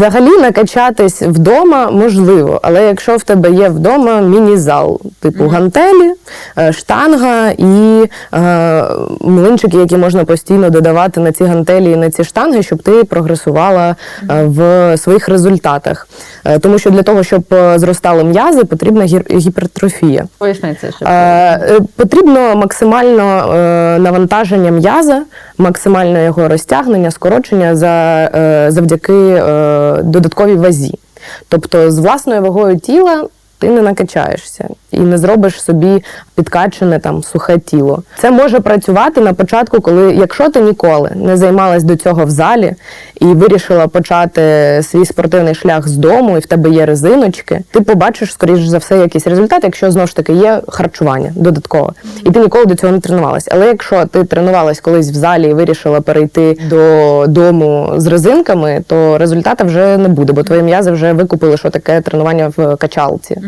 Взагалі накачатись вдома можливо, але якщо в тебе є вдома міні-зал, типу гантелі, е, штанга і е, млинчики, які можна постійно додавати на ці гантелі і на ці штанги, щоб ти прогресувала е, в своїх результатах. Е, Тому що для того, щоб е, зростали м'язи, потрібна гір- гіпертрофія. Поясни це, щоб Е, е, Потрібно максимально е, навантаження м'яза, максимальне його розтягнення, скорочення за, е, завдяки е, додатковій вазі. Тобто з власною вагою тіла ти не накачаєшся і не зробиш собі підкачене там сухе тіло. Це може працювати на початку, коли якщо ти ніколи не займалась до цього в залі і вирішила почати свій спортивний шлях з дому, і в тебе є резиночки, ти побачиш, скоріш за все, якийсь результат, якщо знову ж таки є харчування додаткове. І ти ніколи до цього не тренувалась. Але якщо ти тренувалась колись в залі і вирішила перейти до дому з резинками, то результату вже не буде, бо твої м'язи вже викупили, що таке тренування в качалці.